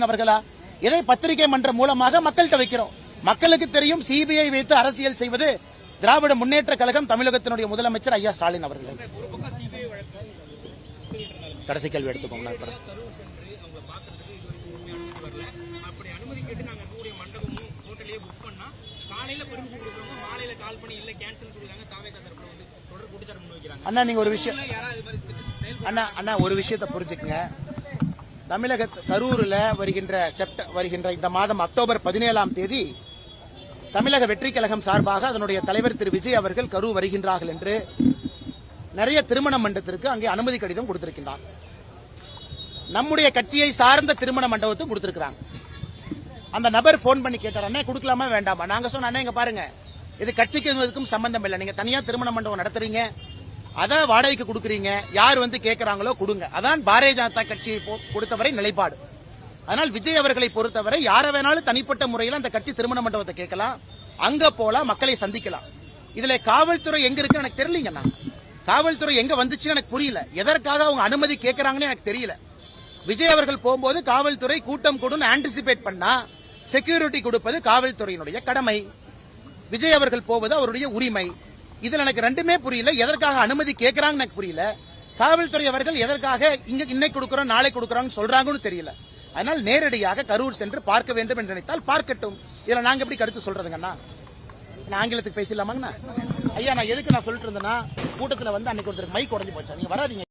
ஸ்டாலின் அவர்களா? இதை பத்திரிகை மன்றம் மூலமாக மக்கள்கிட்ட வைக்கிறோம். மக்களுக்கு தெரியும் சிபிஐ வைத்து அரசியல் செய்வது திராவிட முன்னேற்ற கழகம் தமிழகத்தினுடைய முதலமைச்சர் ஐயா ஸ்டாலின் அவர்கள். கடைசி கேள்வி எடுத்துக்கோங்க அண்ணா நீங்க ஒரு விஷயம் அண்ணா அண்ணா ஒரு விஷயத்தை புரிஞ்சுக்கங்க. தமிழக கரூர்ல வருகின்ற செப்ட வருகின்ற இந்த மாதம் அக்டோபர் பதினேழாம் தேதி தமிழக வெற்றி கழகம் சார்பாக அதனுடைய தலைவர் திரு விஜய் அவர்கள் கரூர் வருகின்றார்கள் என்று நிறைய திருமண மண்டபத்திற்கு அங்கே அனுமதி கடிதம் கொடுத்திருக்கின்றார். நம்முடைய கட்சியை சார்ந்த திருமண மண்டபத்தும் கொடுத்திருக்கிறாங்க. அந்த நபர் போன் பண்ணி கேட்டார் அண்ணே கொடுக்கலாமா வேண்டாமா? நாங்க சொன்ன அண்ணே இங்க பாருங்க. இது கட்சிக்கு இதுக்கும் சம்பந்தம் இல்லை. நீங்க தனியா திருமண மண்டபம் நடத்துறீங்க. அதை வாடகைக்கு கொடுக்குறீங்க யார் வந்து கேட்கறாங்களோ கொடுங்க. அதான் பாரதிய ஜனதா கட்சியை பொ- பொறுத்தவரை நிலைப்பாடு. அதனால் விஜய் அவர்களை பொறுத்தவரை யாரை வேணாலும் தனிப்பட்ட முறையில் அந்த கட்சி திருமண மண்டபத்தை கேட்கலாம் அங்க போலாம் மக்களை சந்திக்கலாம். இதுல காவல்துறை எங்க இருக்குன்னு எனக்கு தெரியலீங்கண்ணா காவல்துறை எங்க வந்துச்சுன்னு எனக்கு புரியல. எதற்காக அவங்க அனுமதி கேட்கறாங்கன்னு எனக்கு தெரியல. விஜய் அவர்கள் போகும்போது காவல்துறை கூட்டம் கூடும் ஆன்டிசிபேட் பண்ணா செக்யூரிட்டி கொடுப்பது காவல்துறையினுடைய கடமை. விஜய் அவர்கள் போவது அவருடைய உரிமை. இதுல எனக்கு ரெண்டுமே புரியல. எதற்காக அனுமதி கேட்கறாங்கன்னு எனக்கு புரியல. காவல்துறை அவர்கள் எதற்காக இங்க இன்னைக்கு கொடுக்கறோம் நாளை கொடுக்கறாங்கன்னு சொல்றாங்கன்னு தெரியல. அதனால் நேரடியாக கரூர் சென்று பார்க்க வேண்டும் என்று நினைத்தால் பார்க்கட்டும். இதுல நாங்க எப்படி கருத்து சொல்றதுங்கண்ணா? நான் ஆங்கிலத்துக்கு பேசலாமாங்கண்ணா ஐயா நான் எதுக்கு நான் சொல்லிட்டு இருந்தேன்னா கூட்டத்துல வந்து அன்னைக்கு ஒருத்தர் மைக் உடஞ்சு போச்சா. நீங்க வராதீங்க.